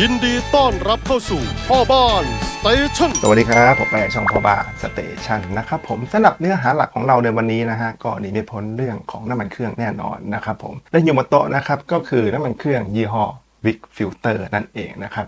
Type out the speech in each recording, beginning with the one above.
ยินดีต้อนรับเข้าสู่พ่อบ้านสเตชันสวัสดีครับ ผมแปช่องพ่อบ้านสเตชันนะครับผมสำหรับเนื้อหาหลักของเราในวันนี้นะฮะก็หนีไม่พ้นเรื่องของน้ำมันเครื่องแน่นอนนะครับผมและอยู่บนโต๊ะนะครับก็คือน้ำมันเครื่องยี่ห้อ Vic Filter นั่นเองนะครับ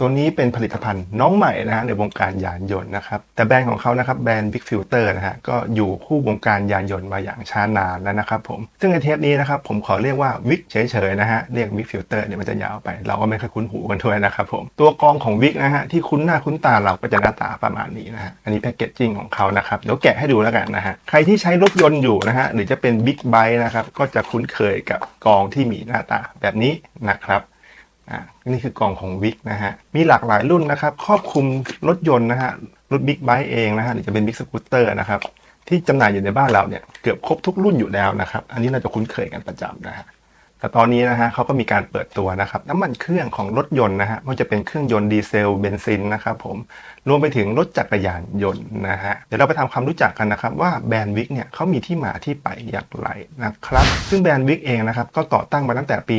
ตัวนี้เป็นผลิตภัณฑ์น้องใหม่นะฮะในวงการยานยนต์นะครับ แต่แบรนด์ของเขานะครับแบรนด์ Vic Filter นะฮะก็อยู่คู่วงการยานยนต์มาอย่างช้านานแล้วนะครับผม ซึ่งในเทปนี้นะครับผมขอเรียกว่า Vic เฉยๆนะฮะเรียก Vic Filter เนี่ยมันจะยาวไป เราก็ไม่ค่อยคุ้นหูกันด้วยนะครับผม ตัวกองของ Vic นะฮะที่คุ้นหน้าคุ้นตาเราก็จะหน้าตาประมาณนี้นะฮะอันนี้แพคเกจจิ้งของเขานะครับเดี๋ยวแกะให้ดูแล้วกันนะฮะใครที่ใช้รถยนต์อยู่นะฮะหรือจะเป็น Big Bike นะครับก็จะคุ้นเคยกับกองที่มีหน้าตาแบบนี้นะครับ อ่านี่คือกล่องของวิกนะฮะ มีหลากหลายรุ่นนะครับ ครอบคลุมรถยนต์นะฮะ รถบิ๊กไบค์เองนะฮะหรือจะเป็นบิ๊กสกูตเตอร์นะครับ ที่จำหน่ายอยู่ในบ้านเราเนี่ย เกือบครบทุกรุ่นอยู่แล้วนะครับ อันนี้เราจะคุ้นเคยกันประจำนะฮะ แต่ตอนนี้นะฮะเขาก็มีการเปิดตัวนะครับน้ำมันเครื่องของรถยนต์นะฮะไม่ว่าจะเป็นเครื่องยนต์ดีเซลเบนซินนะครับผมรวมไปถึงรถจักรยานยนต์นะฮะเดี๋ยวเราไปทำความรู้จักกันนะครับว่าแบรนด์วิกเนี่ยเขามีที่มาที่ไปอย่างไรนะครับ ซึ่งแบรนด์วิกเองนะครับก็ก่อตั้งมาตั้งแต่ปี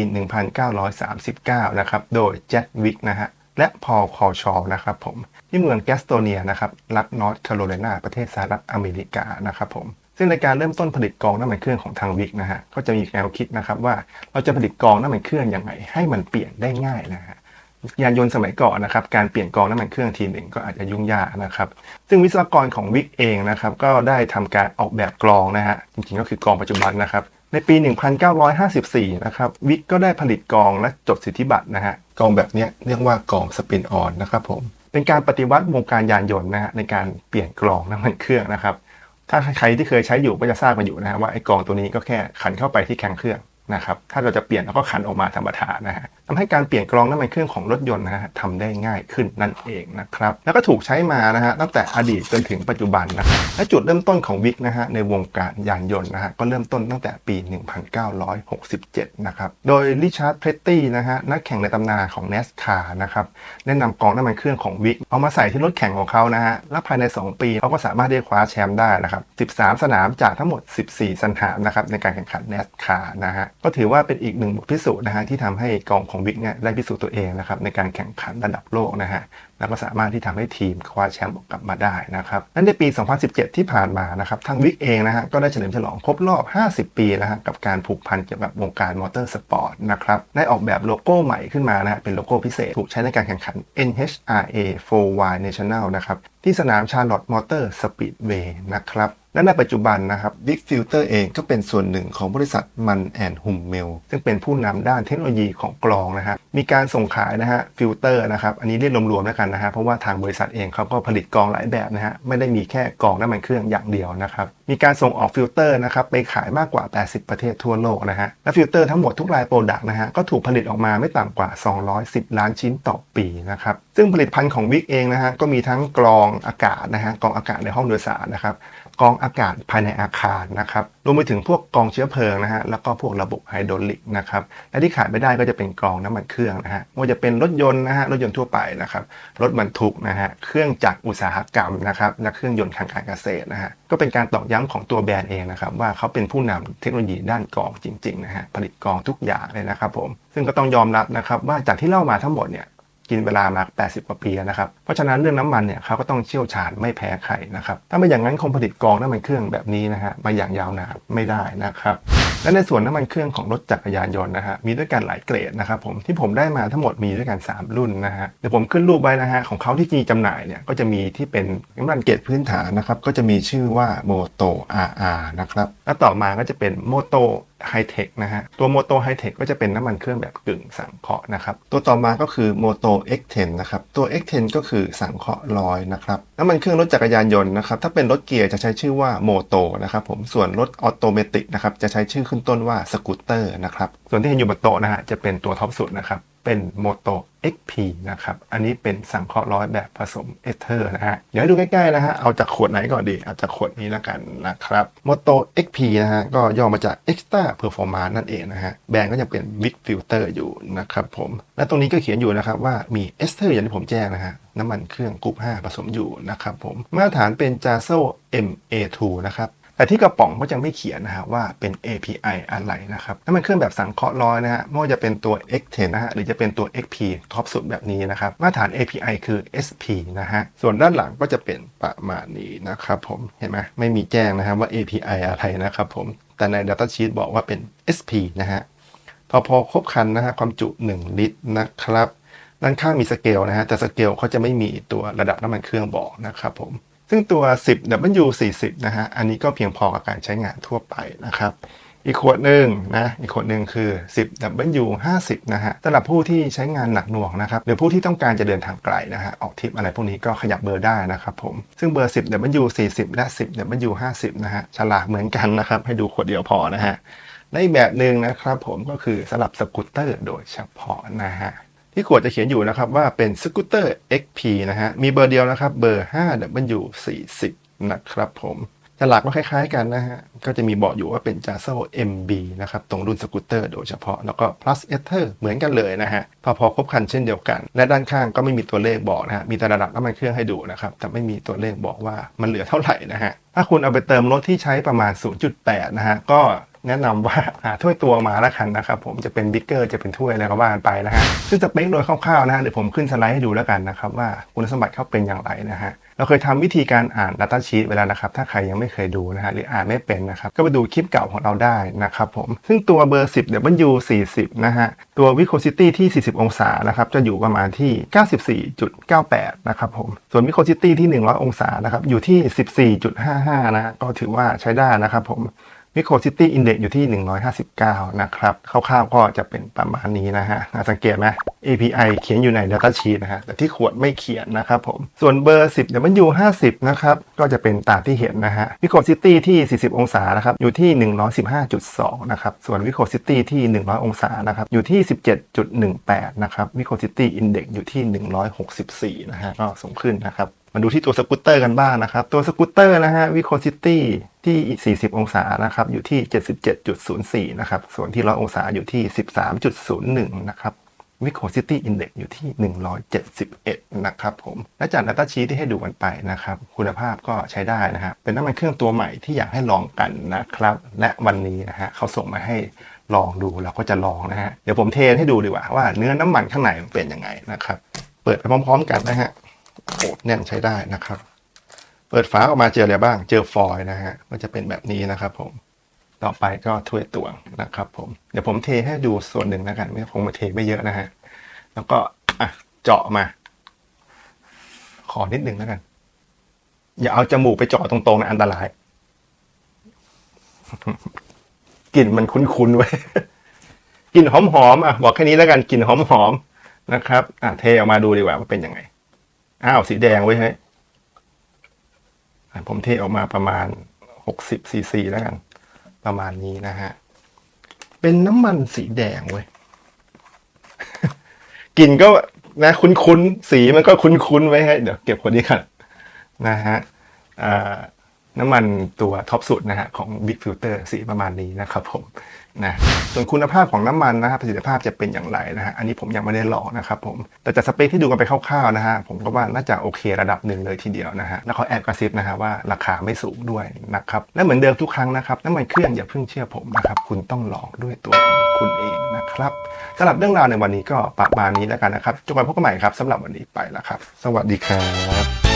1939 นะครับโดยแจ็ควิกนะฮะและพอลคอชอนะครับผมที่เมืองแกสโตเนียนะครับรัฐนอร์ทแคโรไลนาประเทศสหรัฐอเมริกานะครับผม ซึ่งในการเริ่มต้นผลิตกองน้ำมันเครื่องของทางวิกนะฮะก็จะมีแนวคิดนะครับว่าเราจะผลิตกองน้ำมันเครื่องยังไงให้มันเปลี่ยนได้ง่ายนะฮะยานยนต์สมัยก่อนนะครับการเปลี่ยนกองน้ำมันเครื่องทีหนึ่งก็อาจจะยุ่งยากนะครับ ซึ่งวิศวกรของวิกเองนะครับก็ได้ทำการออกแบบกรองนะฮะจริงๆก็คือกองปัจจุบันนะครับในปี 1954 นะครับวิกก็ได้ผลิตกองและจดสิทธิบัตรนะฮะกองแบบนี้เรียกว่ากองสปินออนนะครับผมเป็นการปฏิวัติวงการยานยนต์นะฮะในการเปลี่ยนกรองน้ำมันเครื่องนะครับ ถ้าใครที่เคยใช้อยู่ก็จะทราบกันอยู่นะครับว่าไอ้กองตัวนี้ก็แค่ขันเข้าไปที่แข็งเครื่อง นะครับถ้าเราจะเปลี่ยนเราก็ขันออกมาธรรมดานะฮะทำให้การเปลี่ยนกรองน้ำมันเครื่องของรถยนต์นะฮะทำได้ง่ายขึ้นนั่นเองนะครับแล้วก็ถูกใช้มานะฮะตั้งแต่อดีตจนถึงปัจจุบันนะครับและจุดเริ่มต้นของวิกนะฮะในวงการยานยนต์นะฮะก็เริ่มต้นตั้งแต่ปี 1967 นะครับโดยริชาร์ดเพรตตี้นะฮะนักแข่งในตำนานของ NASCAR นะครับแนะนำกรองน้ำมันเครื่องของวิกเอามาใส่ที่รถแข่งของเขานะฮะและภายใน 2 ปีเขาก็สามารถได้คว้าแชมป์ได้นะครับ 13 สนามจากทั้งหมด 14 สนามนะครับในการแข่งขัน NASCAR นะฮะก็ถือว่าเป็นอีกหนึ่งบทพิสูจน์นะฮะที่ทำให้กองของวิกเนี่ยได้พิสูจน์ตัวเองนะครับในการแข่งขันระดับโลกนะฮะแล้วก็สามารถที่ทำให้ทีมคว้าแชมป์กลับมาได้นะครับนั่นในปี 2017 ที่ผ่านมานะครับทางวิกเองนะฮะก็ได้เฉลิมฉลองครบรอบ 50 ปีนะฮะกับการผูกพันเกี่ยวกับวงการมอเตอร์สปอร์ตนะครับได้ออกแบบโลโก้ใหม่ขึ้นมานะฮะเป็นโลโก้พิเศษ ถูกใช้ในการแข่งขัน NHRA 4Y National นะครับที่สนามชาร์ลอตมอเตอร์สปีดเวย์นะครับ และในปัจจุบันนะครับ Big Filter เองก็เป็นส่วนหนึ่งของบริษัทมันแอนหุมเมลซึ่งเป็นผู้นำด้านเทคโนโลยีของกรองนะฮะมีการส่งขายนะฮะฟิลเตอร์นะครับอันนี้เรียกรวมๆแล้วกันนะฮะเพราะว่าทางบริษัทเองเขาก็ผลิตกรองหลายแบบนะฮะไม่ได้มีแค่กรองน้ำมันเครื่องอย่างเดียวนะครับมีการส่งออกฟิลเตอร์นะครับไปขายมากกว่า 80 ประเทศทั่วโลกนะฮะและฟิลเตอร์ทั้งหมดทุกรายโปรดักต์นะฮะก็ถูกผลิตออกมาไม่ต่ำกว่า 210 ล้านชิ้นต่อปีนะครับซึ่งผลิตภัณฑ์ของวิกเองนะฮะก็มีทั้งกรองอากาศนะฮะกรองอากาศในห้องโดยสารนะครับกรองอากาศภายในอาคารนะครับรวมไปถึงพวกกองเชื้อเพลิงนะฮะแล้วก็พวกระบบไฮดรอลิกนะครับและที่ขาดไม่ได้ก็จะเป็นกองน้ำมันเครื่องนะฮะไม่ว่าจะเป็นรถยนต์นะฮะรถยนต์ทั่วไปนะครับรถบรรทุกนะฮะเครื่องจักรอุตสาหกรรมนะครับและเครื่องยนต์ทางการเกษตรนะฮะก็เป็นการตอกย้ำของตัวแบรนด์เองนะครับว่าเขาเป็นผู้นำเทคโนโลยีด้านกรองจริงๆนะฮะผลิตกองทุกอย่างเลยนะครับผมซึ่งก็ต้องยอมรับนะครับว่าจากที่เล่ามาทั้งหมดเนี่ย กินเวลามา 80 กว่าปีนะครับ เพราะฉะนั้นเรื่องน้ำมันเนี่ยเขาก็ต้องเชี่ยวชาญไม่แพ้ใครนะครับ ถ้าไม่อย่างนั้นคงผลิตกองน้ำมันเครื่องแบบนี้นะฮะมาอย่างยาวนานไม่ได้นะครับและในส่วนน้ำมันเครื่องของรถจักรยานยนต์นะฮะมีด้วยกันหลายเกรดนะครับผมที่ผมได้มาทั้งหมดมีด้วยกัน 3 รุ่นนะฮะเดี๋ยวผมขึ้นรูปไว้นะฮะของเขาที่มีจำหน่ายเนี่ยก็จะมีที่เป็นน้ำมันเกรดพื้นฐานนะครับก็จะมีชื่อว่า Moto RR นะครับและต่อมาก็จะเป็น Moto ไฮเทคนะฮะ ตัวโมโตไฮเทคก็จะเป็นน้ำมันเครื่องแบบกึ่งสังเคราะห์นะครับ ตัวต่อมาก็คือโมโต X10 นะครับ ตัว X10 ก็คือสังเคราะห์ลอยนะครับ น้ำมันเครื่องรถจักรยานยนต์นะครับ ถ้าเป็นรถเกียร์จะใช้ชื่อว่าโมโตนะครับผม ส่วนรถออโตเมติกนะครับจะใช้ชื่อขึ้นต้นว่าสกูตเตอร์นะครับ ส่วนที่เห็นอยู่บนโต๊ะนะฮะจะเป็นตัวท็อปสุดนะครับ เป็นโมโต XP นะครับ อันนี้เป็นสังเคราะห์ร้อยแบบผสมเอเทอร์นะฮะ เดี๋ยวให้ดูใกล้ๆนะฮะ เอาจากขวดไหนก่อนดี เอาจากขวดนี้แล้วกันนะครับ Moto XP นะฮะ ก็ย่อมาจาก Extra Performance นั่นเองนะฮะ แบรนด์ก็จะเป็น Big Filter อยู่นะครับผม และตรงนี้ก็เขียนอยู่นะครับว่ามีเอสเทอร์อย่างที่ผมแจ้งนะฮะ น้ำมันเครื่องกรุ๊ป5ผสมอยู่นะครับผม มาตรฐานเป็น j a s o MA2 นะครับ แต่ที่กระป๋องก็จะไม่เขียนนะฮะว่าเป็น API อะไรนะครับน้ำมันเครื่องแบบสังเคราะห์ร้อยนะฮะไม่ว่าจะเป็นตัว X10 นะฮะหรือจะเป็นตัว XP ท็อปสุดแบบนี้นะครับมาตรฐาน API คือ SP นะฮะส่วนด้านหลังก็จะเป็นประมาณนี้นะครับผมเห็นไหมไม่มีแจ้งนะครับว่า API อะไรนะครับผมแต่ใน Datasheet บอกว่าเป็น SP นะฮะพอพอครบคันนะฮะความจุ 1 ลิตรนะครับด้านข้างมีสเกลนะฮะแต่สเกลเขาจะไม่มีตัวระดับน้ำมันเครื่องบอกนะครับผม ซึ่งตัว 10 W40 นะฮะ อันนี้ก็เพียงพอกับการใช้งานทั่วไปนะครับ อีกขวดหนึ่งนะ อีกขวดหนึ่งคือ 10 W50 นะฮะสำหรับผู้ที่ใช้งานหนักหน่วงนะครับ หรือผู้ที่ต้องการจะเดินทางไกลนะฮะ ออกทริปอะไรพวกนี้ก็ขยับเบอร์ได้นะครับผม ซึ่งเบอร์ 10 W40 และ 10 W50 นะฮะ ฉลากเหมือนกันนะครับ ให้ดูขวดเดียวพอนะฮะและอีกแบบหนึ่งนะครับผมก็คือสำหรับสกูตเตอร์โดยเฉพาะนะฮะ ที่ขวดจะเขียนอยู่นะครับว่าเป็นสกูตเตอร์ XP นะฮะ มีเบอร์เดียวนะครับ เบอร์ 5W40 นะครับผมฉลากก็คล้ายๆกันนะฮะ ก็จะมีบอกอยู่ว่าเป็น j a s o MB นะครับ ตรงรุ่นสกูตเตอร์โดยเฉพาะ แล้วก็ plus ether เหมือนกันเลยนะฮะ พอพอครบคันเช่นเดียวกัน และด้านข้างก็ไม่มีตัวเลขบอกนะฮะ มีแต่ระดับน้ำมันเครื่องให้ดูนะครับ แต่ไม่มีตัวเลขบอกว่ามันเหลือเท่าไหร่นะฮะ ถ้าคุณเอาไปเติมรถที่ใช้ประมาณ 0.8 นะฮะ ก็ แนะนำว่าหาถ้วยตัวมาแล้วกันนะครับผมจะเป็นบิ๊กเกอร์จะเป็นถ้วยอะไรก็ว่ากันไปนะฮะซึ่งสเปคโดยคร่าวๆนะฮะเดี๋ยวผมขึ้นสไลด์ให้ดูแล้วกันนะครับว่าคุณสมบัติเขาเป็นอย่างไรนะฮะเราเคยทำวิธีการอ่าน Data Sheet เวลานะครับถ้าใครยังไม่เคยดูนะฮะหรืออ่านไม่เป็นนะครับก็ไปดูคลิปเก่าของเราได้นะครับผมซึ่งตัวเบอร์ 10 W40 นะฮะตัว Viscosity ที่ 40 องศานะครับจะอยู่ประมาณที่ 94.98 นะครับผมส่วน Viscosity ที่ 100 องศานะครับอยู่ที่ 14.55 นะก็ถือว่าใช้ได้นะครับผม วิโครซิตี้อินเด็กอยู่ที่ 159 นะครับคร่าวๆก็จะเป็นประมาณนี้นะฮะสังเกตไหม API เขียนอยู่ใน Data Sheet นะฮะแต่ที่ขวดไม่เขียนนะครับผม ส่วนเบอร์ 10 W50 นะครับ ก็จะเป็นตามที่เห็นนะฮะวิโคซิตี้ที่ 40 องศานะครับ อยู่ที่ 115.2 นะครับ ส่วนวิโคซิตี้ที่ 100 องศานะครับ อยู่ที่ 17.18 นะครับวิโคซิตี้อินเด็กอยู่ที่ 164 นะฮะก็สูงขึ้นนะครับ มาดูที่ตัวสกูตเตอร์กันบ้างนะครับ ตัวสกูตเตอร์นะฮะวิโคซิตี้ที่ 40 องศานะครับ อยู่ที่ 77.04 นะครับ ส่วนที่100องศาอยู่ที่ 13.01 นะครับวิโคซิตี้อินเด็กซ์อยู่ที่ 171 นะครับผม และจาก Data Sheet ที่ให้ดูกันไปนะครับ คุณภาพก็ใช้ได้นะฮะเป็นน้ำมันเครื่องตัวใหม่ที่อยากให้ลองกันนะครับ และวันนี้นะฮะเขาส่งมาให้ลองดูเราก็จะลองนะฮะเดี๋ยวผมเทให้ดูดีกว่าว่าเนื้อน้ำมันข้างในมันเป็นยังไงนะครับ เปิดไปพร้อม ๆ กันนะฮะ โอ้แน่นใช้ได้นะครับ เปิดฝาออกมาเจออะไรบ้าง เจอฟอยล์นะฮะก็จะเป็นแบบนี้นะครับผม ต่อไปก็ถ้วยตวงนะครับผม เดี๋ยวผมเทให้ดูส่วนหนึ่งแล้วกัน ไม่คงมาเทไม่เยอะนะฮะ แล้วก็อะเจาะมา ขอนิดนึงแล้วกัน อย่าเอาจมูกไปเจาะตรงๆนะอันตราย กลิ่นมันคุ้นๆไว้กลิ่นหอมๆอะบอกแค่นี้แล้วกันกลิ่นหอมๆนะครับ อะเทออกมาดูดีกว่าว่าเป็นยังไง อ้าวสีแดงไว้ให้ผมเทออกมาประมาณ 60ซีซีแล้วกัน ประมาณนี้นะฮะ เป็นน้ำมันสีแดงเว้ยกลิ่นก็นะคุ้นๆ สีมันก็คุ้นๆ ไว้ให้เดี๋ยวเก็บคนนี้กันนะฮะอ่า น้ำมันตัวท็อปสุดนะฮะของ Big Filter สีประมาณนี้นะครับผมนะส่วนคุณภาพของน้ำมันนะฮะประสิทธิภาพจะเป็นอย่างไรนะฮะอันนี้ผมยังไม่ได้ลองนะครับผมแต่จากสเปคที่ดูกันไปคร่าวๆนะฮะผมก็ว่าน่าจะโอเคระดับหนึ่งเลยทีเดียวนะฮะแล้วเขาแอบกระซิบนะฮะว่าราคาไม่สูงด้วยนะครับและเหมือนเดิมทุกครั้งนะครับน้ำมันเครื่องอย่าเพิ่งเชื่อผมนะครับคุณต้องลองด้วยตัวของคุณเองนะครับสำหรับเรื่องราวในวันนี้ก็ประมาณนี้แล้วกันนะครับจนกว่าพบกันใหม่ครับสำหรับวันนี้ไปแล้วครับ สวัสดีครับ